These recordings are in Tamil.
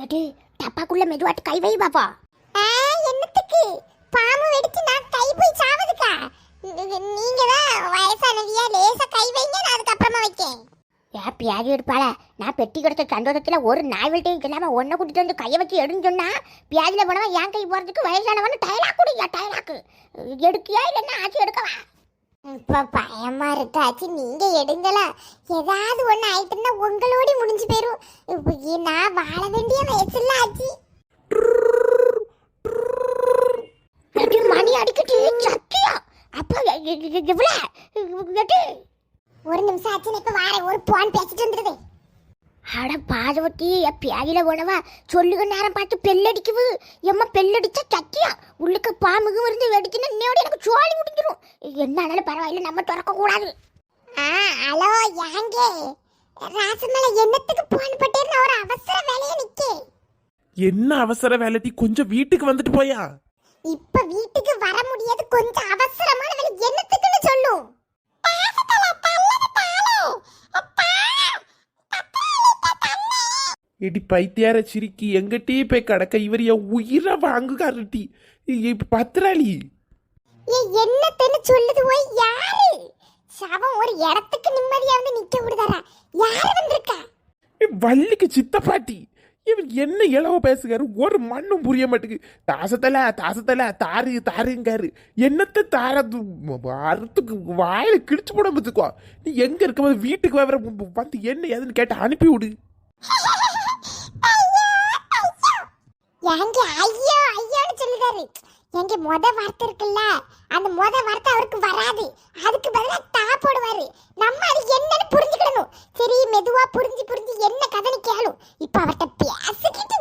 ஏடி டப்பாக்குள்ள மெதுவாட்டு கை வை பாப்பா. என்னத்துக்கு? பாம்பு வெடிச்சு நான் கை போய் சாவதுக்கா? நீங்க தான் வயசானவியா லேசா கை வைங்க நான் அதுக்கப்புறமா வைக்கேன். ஏன் பியாதி எடுப்பாள. நான் பெட்டி கிடைச்ச சந்தோஷத்துல ஒரு நாய்வல்ட்டையும் இல்லாம ஒன்ன கூட்டிட்டு வந்து கையை வச்சு எடுன்னு சொன்னா பியாதில போனவன் என் கை போறதுக்கு வயசானவன் டயலாக் குடியா டயலாக்கு எடுக்கியா இல்லைன்னா ஆச்சு எடுக்கவா? இப்போ பயமா இருக்காச்சு. நீங்க எடுங்களா. ஏதாவது ஒன்று ஆயிட்டுன்னா உங்களோட முடிஞ்சு போயிடும் இப்ப நான் வாழ வேண்டிய வயசுல ஆச்சு. மணி அடிக்கிட்டு சத்தியா. அப்பா எவ்வளோ ஒரு நிமிஷம் ஆச்சு நான் இப்ப வாரேன். ஒரு போன் பேசிட்டு வந்துருது அட பாதவத்தி என் பியாதில போனவா சொல்லுக நேரம் பார்த்து பெல்லடிக்குவு எம்மா பெல்லடிச்சா சத்தியா உள்ளுக்கு பாம்புகும் இருந்து வெடிச்சுன்னா இன்னையோட எனக்கு சோழி முடிஞ்சிரும். என்ன ஆனாலும் பரவாயில்ல நம்ம திறக்க கூடாது ஆ ஹலோ யாங்க? ராசமலை என்னத்துக்கு போன் பட்டேன்னு ஒரு அவசர வேலையை நிக்கே. என்ன அவசர வேலைட்டி கொஞ்சம் வீட்டுக்கு வந்துட்டு போயா? இப்ப வீட்டுக்கு வர முடியாது கொஞ்சம் அவசரமான வேலை. என்னத்துக்குன்னு சொல்லும்? இடி பைத்தியார சிரிக்கி எங்கிட்டே போய் கடக்க இவர் என் உயிரை வாங்குகாரட்டி பத்திராளி. என்னத்துன்னு சொல்லுது போய் யாரு? சவம் ஒரு இடத்துக்கு நிம்மதியா வந்து நிக்க விடுதாரா? யாரு வந்திருக்கா? வள்ளிக்கு சித்தப்பாட்டி. இவர் என்ன இளவ பேசுகாரு? ஒரு மண்ணும் புரிய மாட்டேங்குது தாசத்தல தாசத்தல தாரு தாருங்காரு என்னத்த தாரது அறுத்துக்கு வாயில கிழிச்சு போட பத்துக்கோ நீ எங்க இருக்கும்போது வீட்டுக்கு வர வந்து என்ன ஏதுன்னு கேட்டு அனுப்பி விடு எங்க ஐயோ ஐயோன்னு சொல்லுதாரு. எங்க மொத வார்த்தை இருக்குல்ல? அந்த மொத வார்த்தை அவருக்கு வராது. அதுக்கு பதிலா தா போடுவாரு. நம்ம அது என்னன்னு புரிஞ்சுக்கிடணும் சரி மெதுவா புரிஞ்சு புரிஞ்சு என்ன கதைன்னு கேளும் இப்ப அவர்கிட்ட பேசிக்கிட்டு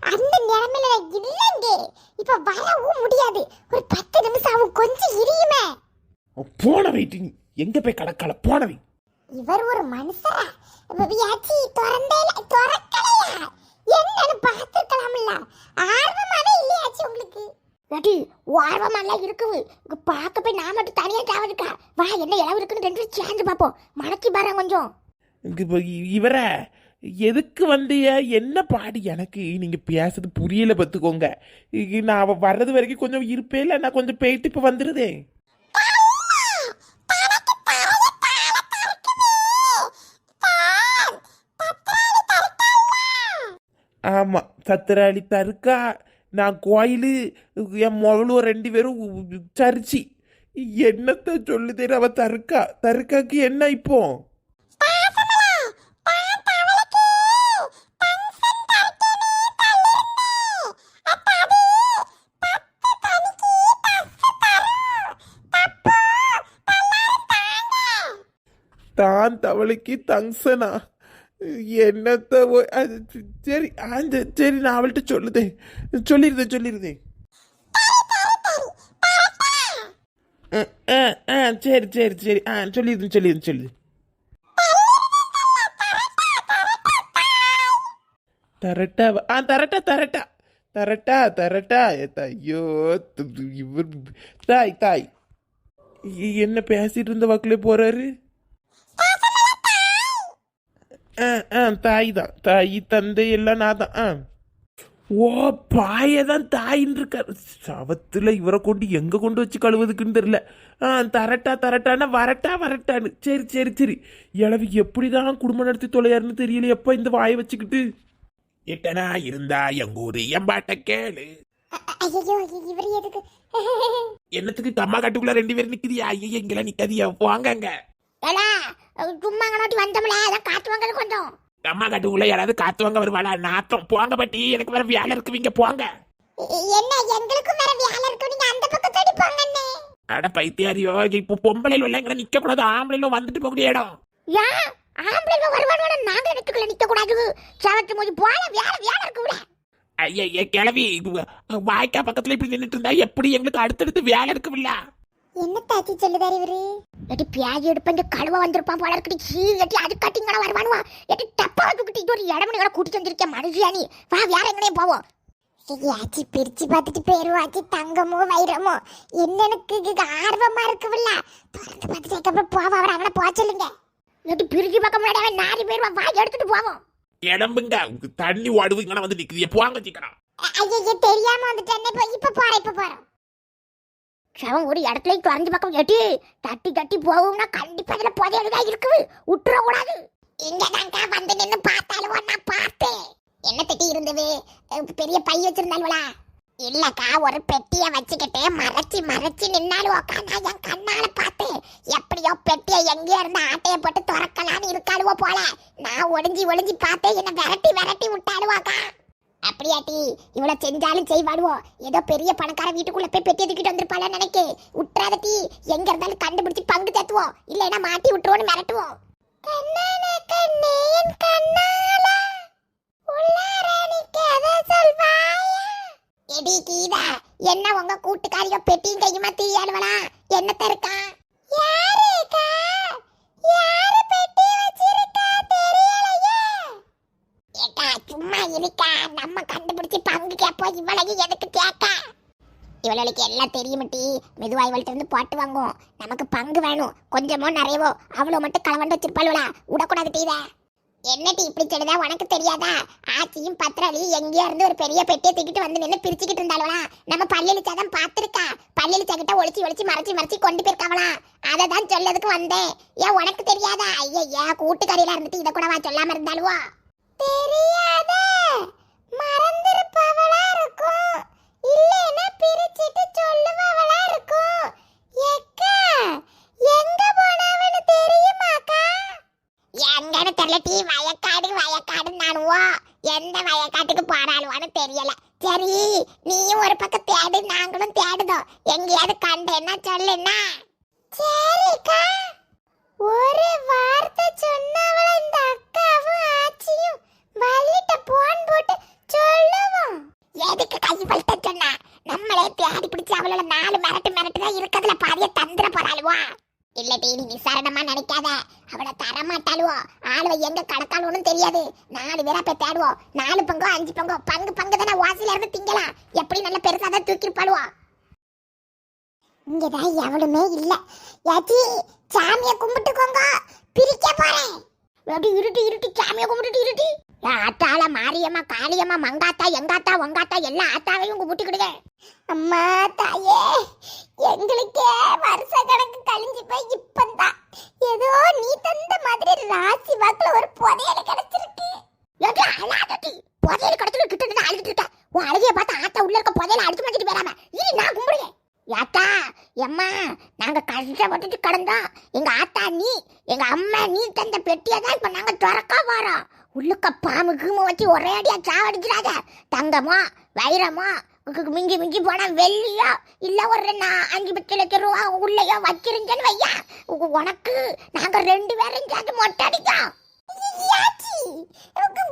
அந்த நிலைமையில இல்லைங்க இப்ப வரவும் முடியாது. ஒரு பத்து நிமிஷம் ஆகும். கொஞ்சம் இரியுமே. போன வெயிட்டிங் எங்க போய் கடக்கால? போனவை. இவர் ஒரு மனுஷரா. திறந்தே திறக்கலையா? என்னன்னு பார்த்துக்கலாம்ல ஆர்வமாவே இல்லையாச்சு உங்களுக்கு? ஏடி ஓர்வமெல்லாம் இருக்குது. இங்க பார்க்க போய் நான் மட்டும் தனியா தேவதுக்கா வா என்ன இளவு இருக்குன்னு ரெண்டு பேரும் சேர்ந்து பார்ப்போம். மணக்கி பாரு கொஞ்சம். இங்க இவர எதுக்கு வந்திய? என்ன பாடு எனக்கு? நீங்க பேசுறது புரியல பத்துக்கோங்க இ- நான் வர்றது வரைக்கும் கொஞ்சம் இருப்பேல நான் கொஞ்சம் போயிட்டு இப்ப வந்துருதே. ஆமாம் சத்திராளி தருக்கா. நான் கோயில் என் மகளும் ரெண்டு பேரும் சரிச்சு. சொல்லு சொல்லுதே அவ தருக்கா. தருக்காக்கு என்ன இப்போ? தான் தவளைக்கு தங்சனா என்னத்த அது சரி அந்த சரி, நான் அவள்கிட்ட சொல்லுதேன் சொல்லிருந்தேன் சொல்லிருந்தேன் ஆ, ஆ, ஆ, சரி சரி சரி ஆ சொல்லிருந்தேன் சொல்லிருந்தேன் சொல்லு தரட்டா ஆ தரட்டா தரட்டா தரட்டா தரட்டா ஐயோ இவர் தாய் தாய் என்ன பேசிட்டு இருந்த வாக்குல போறாரு ஆ ஆ தாய் தான் தாய் தந்தை எல்லாம் நான் தான். ஆ. ஓ பாய தான் தாயின்னு இருக்காரு. சவத்துல இவரை கொண்டு எங்க கொண்டு வச்சு கழுவுறதுக்குன்னு தெரியல. ஆ தரட்டா தரட்டான்னா வரட்டா வரட்டான்னு. சரி சரி சரி. இளவி எப்படிதான் குடும்பம் நடத்தி தொலையாருன்னு தெரியல எப்ப இந்த வாயை வச்சுக்கிட்டு? எட்டனா இருந்தா எங்கூரு எம்பாட்ட கேளு. என்னத்துக்கு கம்மா காட்டுக்குள்ள ரெண்டு பேரும் நிக்குதியா ஐயா இங்கெல்லாம் நிக்காதியா வாங்கங்க ஏடா சும்மா கண்ணாட்டி வந்தோம்ல அதான் காத்து வாங்கல கொஞ்சம். கம்மா காட்டுக்குள்ள யாராவது காத்து வாங்க வருவாளா? நாத்தம் போங்க பட்டி எனக்கு வேற வேலை இருக்குவீங்க போங்க. என்ன எங்களுக்கும் வேற வேலை இருக்கு நீங்க அந்த பக்கம் தேடி போங்கண்ணே. அட பைத்தியாரியோ இப்போ பொம்பளையில இங்கே நிக்க கூடாது ஆம்பளையில வந்துட்டு போகக்கூடிய இடம். ஏன் ஆம்பளை வருவானு நாங்க இடத்துக்குள்ள நிக்க கூடாது. சவத்து மோதி போல வேலை வேலை இருக்குல்ல ஐயா கிளவி வாய்க்கா பக்கத்துல இப்படி நின்னுட்டு இருந்தா எப்படி எங்களுக்கு அடுத்தடுத்து வேலை இருக்குல்ல என்ன தாச்சி சொல்லுதாரு இவரு? எட்டி பியாஜி எடுப்பேன் கழுவ வந்திருப்பான் போல இருக்கடி சீ எட்டி அது கட்டிங்கட வருவானுவா. எட்டி டப்பா தூக்கிட்டு இது ஒரு இடம் கூட கூட்டிட்டு வந்திருக்கேன் மனுஷியா நீ? வா வேற எங்கனையும் போவோம் ஆச்சி பிரிச்சு பார்த்துட்டு போயிருவாச்சு தங்கமோ வைரமோ என்ன எனக்கு இது ஆர்வமா இருக்குல்ல திறந்து பார்த்துட்டு அதுக்கப்புறம் போவா அவர் அவனை போக சொல்லுங்க. எட்டி பிரிச்சு முன்னாடி அவன் வா எடுத்துட்டு போவோம். உங்க தண்ணி இங்கே வந்து நிக்குது. போங்க சீக்கிரம். ஐயோ தெரியாம வந்துட்டேன். இப்ப இப்ப போறேன் இப்ப போறேன். சவன் ஒரு இடத்துல குறைஞ்ச பக்கம் எட்டி தட்டி தட்டி போகும்னா கண்டிப்பா இதுல புதையலுதான் இருக்குது. விட்டுற கூடாது இங்கதான்க்கா வந்து நின்னு பார்த்தாலும் நான் பார்த்தேன். என்ன பெட்டி இருந்தது? பெரிய பை வச்சிருந்தாலுவலா இல்லக்கா ஒரு பெட்டிய வச்சுக்கிட்டு மறைச்சி மறைச்சு நின்னாலும் உக்காந்தா என் கண்ணால பார்த்தேன். எப்படியோ பெட்டிய எங்கேயோ இருந்து ஆட்டைய போட்டு திறக்கலான்னு இருக்காளுவோ போல. நான் ஒளிஞ்சி ஒளிஞ்சி பார்த்தேன். என்ன விரட்டி விரட்டி விட்டாளுவாக்கா. அப்படியாட்டி இவ்வளவு செஞ்சாலும் செய்வாடுவோம் ஏதோ பெரிய பணக்கார வீட்டுக்குள்ள போய் பெட்டி தூக்கிட்டு வந்திருப்பாள நினைக்க. விட்டுறாத டீ எங்க இருந்தாலும் கண்டுபிடிச்சு பங்கு தத்துவோம். இல்லைன்னா மாட்டி விட்டுருவோன்னு மிரட்டுவோம். எடி கீதா என்ன உங்க கூட்டுக்காரியோ பெட்டியும் கையுமா தீயாடுவலா என்ன தருக்கா யாருக்கா யாரு பெட்டி வச்சிருக்கா தெரியலையே. ஏட்டா சும்மா இருக்கா? நம்ம கண்டுபிடிச்சி பங்கு கேட்போம் இவளுக்கு எதுக்கு கேட்க இவளுக்கு எல்லாம் தெரியுமட்டி மெதுவா இவள்கிட்ட இருந்து போட்டு வாங்குவோம். நமக்கு பங்கு வேணும். கொஞ்சமோ நிறையவோ அவ்வளோ மட்டும் கலவண்டு வச்சிருப்பாளுவலா விடக்கூடாது டீத என்னட்டி இப்படி சொல்லுதா? உனக்கு தெரியாதா? ஆச்சியும் பத்திராளியும் எங்கேயோ இருந்து ஒரு பெரிய பெட்டியை தூக்கிட்டு வந்து நின்று பிரிச்சுக்கிட்டு இருந்தாளுவலா நம்ம பள்ளியளிச்சாதான் பார்த்துருக்கா. பள்ளியலிச்சா கிட்ட ஒழிச்சு ஒளிச்சு மறைச்சு மறைச்சு கொண்டு போயிருக்காவளா? அதை தான் சொல்லதுக்கு வந்தேன். ஏன் உனக்கு தெரியாதா? ஐயா கூட்டுக்கறியில இருந்துட்டு இதை கூடவா சொல்லாம இருந்தாலுவா தெரியாதா. சொல்லுவவளா இருக்கும். டீ வயக்காடு வயக்காடு நானுவோ. எந்த வயக்காட்டுக்கு போறாளுவான்னு தெரியல. சரி நீயும் ஒரு பக்கம் தேடு நாங்களும் தேடுதோம். எங்கேயாவது கண்டேன்னா சொல்லுன்னா சரிக்கா. ஒரு வார்த்தை சொன்னவள இந்த வலிட்ட போன் போட்டு சொல்லுவோம். எதுக்கு கை வலிட்ட சொன்னா? நம்மளே தேடி பிடிச்சி அவளோட நாலு மிரட்டு மிரட்டு தான் இருக்கிறதுல பாதிய தந்திர போறாளுவா. இல்ல டீ நீ விசாரணமா நினைக்காத. அவளை தரமாட்டாளுவோ. ஆளுவ எங்க கடத்தாளுன்னு தெரியாது. நாலு பேரா போய் தேடுவோம் நாலு பங்கோ அஞ்சு பங்கோ பங்கு பங்கு தானே வாசில இருந்து திங்கலாம் எப்படி நல்ல பெருசா தான் தூக்கிருப்பாளுவோ இங்கதான் எவளுமே இல்ல. யாச்சி சாமியை கும்பிட்டுக்கோங்க. பிரிக்க போறேன். அப்படி இருட்டு இருட்டு சாமியை கும்பிட்டுட்டு இருட்டு. ஆத்தால மாரியம்மா காளியம்மா மங்காத்தா எங்காத்தா உங்காத்தா எல்லா ஆத்தாவையும் கும்பிட்டுக்கிடுங்க அம்மா தாயே எங்களுக்கே வருஷ கணக்கு கழிஞ்சு போய் இப்பந்தான். ஏதோ நீ தந்த மாதிரி ராசி வாக்குல ஒரு புதையலுக்கு கிடைச்சிருக்கு ஏட்டி அழாதட்டி புதையல் கடத்துல கிட்ட இருந்து அழுதுட்டு இருக்கா உன் அழகிய பார்த்து ஆத்தா உள்ள இருக்க புதையல அடிச்சு மாட்டிட்டு போறாம இரு நான் கும்பிடுவேன் யாத்தா எம்மா நாங்க கஷ்டப்பட்டுட்டு கிடந்தோம் எங்க ஆத்தா நீ எங்க அம்மா நீ தந்த பெட்டியை தான் இப்ப நாங்க திறக்க வரோம் உள்ளுக்க பாம்பு ஒரே அடியா சாவடிச்சிடாத. தங்கமோ வைரமோ உனக்கு மிஞ்சி மிஞ்சி போனா வெள்ளியோ? இல்ல ஒரு நான் அஞ்சு பத்து லட்சம் ரூபா உள்ளயோ வச்சிருந்தேன்னு வையா? உ- உனக்கு நாங்க ரெண்டு பேரும் சேர்ந்து மொட்டை அடித்தோம் யாச்சி உங்க-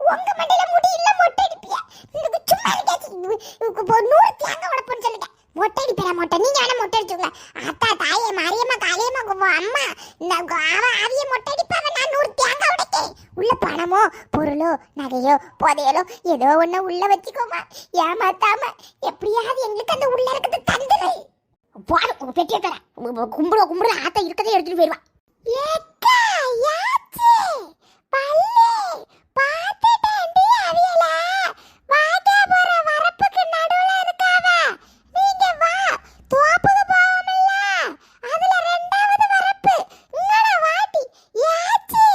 உங்க மண்டையில முடி இல்ல மொட்டை அடிப்பியா? இதுக்கு சும்மா இருக்காச்சி நூறு தேங்காய் உடப்புன்னு சொல்லிட்டேன். மொட்டை அடிப்பா மொட்டை? நீங்க வேணா மொட்டை அடிச்சுங்க அத்தா தாயே மாரியம்மா காளியம்மா குவ அம்மா இந்த கு- அவ அவிய மொட்டை அடிப்பாவ நான் நூறு தேங்காய் உடைக்கேன் உள்ள பணமோ பொருளோ நகையோ புதையலோ ஏதோ ஒண்ணு உள்ள வச்சுக்கோமா. ஏமாத்தாம எப்படியாவது எங்களுக்கு அந்த உள்ள இருக்கிறது தந்துரு போதும் உங்க பெட்டியை தரேன். கும்பிடுவ கும்பிடுற ஆத்தா இருக்கதே எடுத்துட்டு போயிடுவா. ஏக்கா யாச்சி? பல்லு. பாத்துட்டேன்டி அவியல. வாடா போற வரப்புக்கு நடுவுல இருக்காவ நீங்க வா தோப்புக்கு போவோம்ல அதுல ரெண்டாவது வரப்பு இங்கட வாடி யாச்சி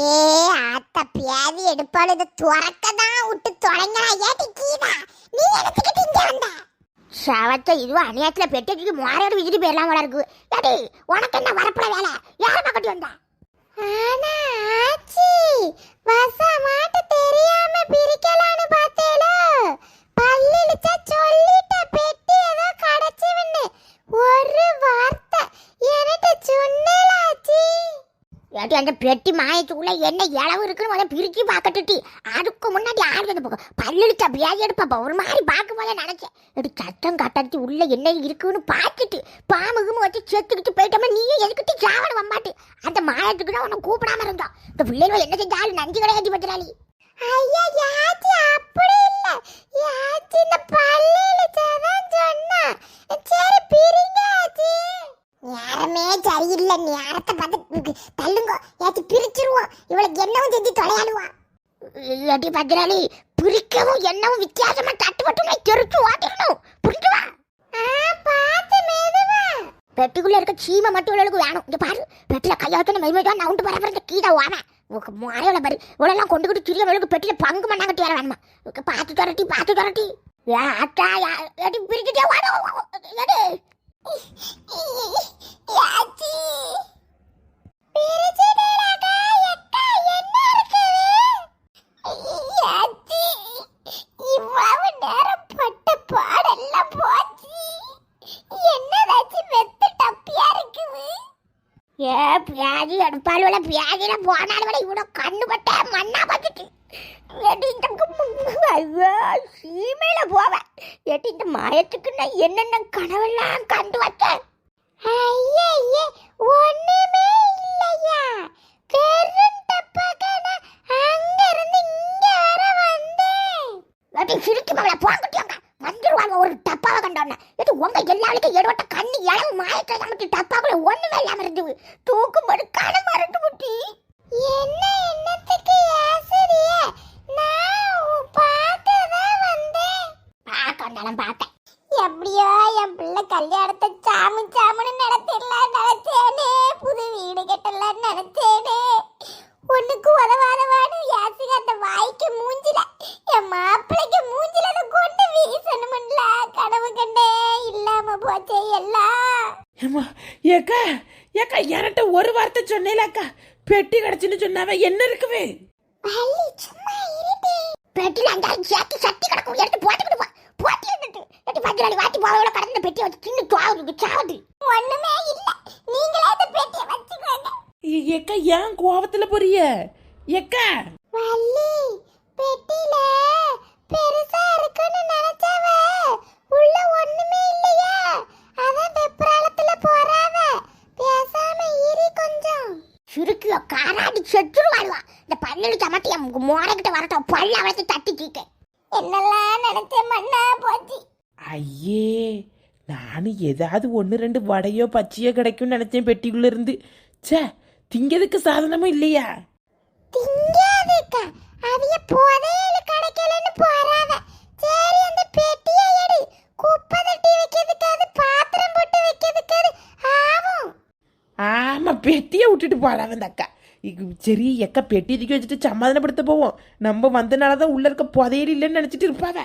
ஏ ஆத்த எடுப்பால இத துறக்க தான் விட்டு தொடங்கடா ஏட்டி கீதா? நீ எடுத்துக்கிட்டு இங்க வந்த. சவத்த இதுவும் அநியாயத்துல பெட்டிக்கு மாறாடு விஜிட்டு போயிடலாம் போல இருக்கு. ஏடி உனக்கு என்ன வரப்புல வேலை? யாரம்மா கட்டி வந்தா? ஆனா ஆச்சி வசமாட்ட தெரியாம பிரிக்கலான்னு பார்த்தேலோ பல்லிலிச்சா சொல்லிட்ட பெட்டி ஏதோ கடச்சுவின்னு ஒரு வார்த்தை எனக்கு சொன்னேல ஆச்சி ஏடி அந்த பெட்டி மாயத்துக்குள்ள என்ன இளவு இருக்குன்னு முதல்ல பிரிச்சு பார்க்கட்டுட்டி அதுக்கு முன்னாடி ஆள் வந்து போகும் பல்லடிச்சா வியாதி எடுப்பாப்பா ஒரு மாதிரி பார்க்கும் போல நினைச்சேன். எடி சத்தம் கட்டடிச்சு உள்ள என்ன இருக்குன்னு பார்த்துட்டு பாமுகுமு வச்சு செத்துக்கிட்டு போயிட்டோமா நீயும் எதுக்கிட்டு சாவன வம்பாட்டு? அந்த மாயத்துக்கு தான் உன்னை கூப்பிடாம இருந்தோம் இந்த பிள்ளைகள் என்ன செஞ்சாலும் நஞ்சு கிடையாது பத்திராளி. ஐயா யாச்சி அப்படி இல்ல. யாச்சி இந்த தான் சொன்னா. சரி பிரிங்க ஆச்சி. நேரமே சரியில்லை நேரத்தை பார்த்து தள்ளுங்க ஏதாச்சும் பிரிச்சிருவோம் இவளுக்கு என்னவும் செஞ்சு தொலையாடுவான் இல்லாட்டி பத்ராணி பிரிக்கவும் என்னவும் வித்தியாசமா தட்டு மட்டும் தெரிச்சு ஓட்டிடணும் புரிஞ்சுவா பார்த்து பெட்டிக்குள்ள இருக்க சீமை மட்டும் இவளுக்கு வேணும் இங்க பாரு பெட்டில கையாத்தன மைமையா நவுண்டு வர வர கீழே வாம முறையோட பாரு இவளெல்லாம் கொண்டுகிட்டு சிறிய இவளுக்கு பெட்டில பங்கு மண்ணாங்கட்டி வர வேணுமா பார்த்து துரட்டி பார்த்து துரட்டி ஏ அத்தா பிரிக்கிட்டே வாடா என்ன இவ்வளவு நேரம் ஏ பியாஜி எடுப்பாளுவல பியாஜில போனாலும் கூட இவ்வளோ கண்ணு பட்ட மண்ணா பார்த்துட்டு ஏடி இந்த கு- ஐயோ சீமையில போவேன் ஏடி இந்த மாயத்துக்கு நான் என்னென்ன கனவெல்லாம் கண்டு வச்சேன்? ஐயே ஒண்ணுமே இல்லையா? வெறும் டப்பாக்கான அங்க இருந்து இங்க வர வந்தேன். அப்படி சிரிக்கு மகள போங்கட்டியாங்க வந்துருவாங்க ஒரு டப்பாவை கண்டோன்னே. இது உங்க எல்லாருக்கும் எடுவட்ட கண்ணு இளவு மாயத்தை நமக்கு டப்பாக்குள்ள ஒண்ணுமே இல்லாம இருந்து தூக்கும் போது கணு மறந்து முட்டி என்ன என்னத்துக்கு ஆசிரிய நான் பார்த்ததான் வந்தேன். பார்க்கண்டாலும் பார்த்தேன். எப்படியோ என் பிள்ளை கல்யாணத்தை சாமி சாமுன்னு நடத்திடலாம் நினைச்சேனே. புது வீடு கட்டலாம் நினைச்சேனே. ஒண்ணுக்கு உதவாதவான்னு யாசிக அந்த வாய்க்கு மூஞ்சில என் மாப்பிள்ளைக்கு மூஞ்சில அதை கொண்டு வீசணும்ல கனவு கண்டே. இல்லாம போச்சே எல்லாம். ஏம்மா ஏக்கா ஏக்கா என்கிட்ட ஒரு வார்த்தை சொன்னேலக்கா பெட்டி கிடச்சுன்னு சொன்னாவ என்ன இருக்குவே? பெட்டில அஞ்சாறு சேர்த்து சட்டி கிடக்கும் எடுத்து போட்டுக்கிட்டு போ போட்டி எடுத்து பத்திராளி வாட்டி போவோட கடந்த பெட்டி வச்சு தின்னு துவாவுது சாவுது. ஒண்ணுமே இல்ல. நீங்களே இந்த பெட்டியை வச்சுக்கோங்க. ஏக்கா ஏன் கோவத்துல போறிய ஏக்கா. வள்ளி பெட்டில பெருசா இருக்குன்னு நினைச்சவ உள்ள ஒண்ணுமே இல்லையா. அதான் வெப்ராளத்துல போறாவ பேசாம இரு கொஞ்சம். சுருக்கியோ காராடி செத்துருவாளுவா இந்த பல்லு சமத்தி என் மோரக்கிட்ட வரட்டும். பல்ல வளர்த்து தட்டி தீக்க என்னெல்லாம் நினைச்ச மண்ணா போச்சு. ஐயே நானும் ஏதாவது ஒன்று ரெண்டு வடையோ பச்சையோ கிடைக்கும்னு நினைச்சேன் பெட்டிக்குள்ள இருந்து ச்சே திங்கிறதுக்கு சாதனமும் இல்லையா. திங்காதுக்கா. அவிய புதையல் கிடைக்கலன்னு போறாவ சரி அந்த பெட்டியை எடு. குப்பை தட்டி வைக்கிறதுக்கு அது பாத்திரம் போட்டு வைக்கிறதுக்கு அது ஆகும் ஆமா பெட்டியை விட்டுட்டு அந்த அக்கா. சரி எக்கா பெட்டி தூக்கி வச்சுட்டு சமாதானப்படுத்த போவோம். நம்ம வந்தனால தான் உள்ள இருக்க புதையல் இல்லைன்னு நினைச்சிட்டு இருப்பாவ.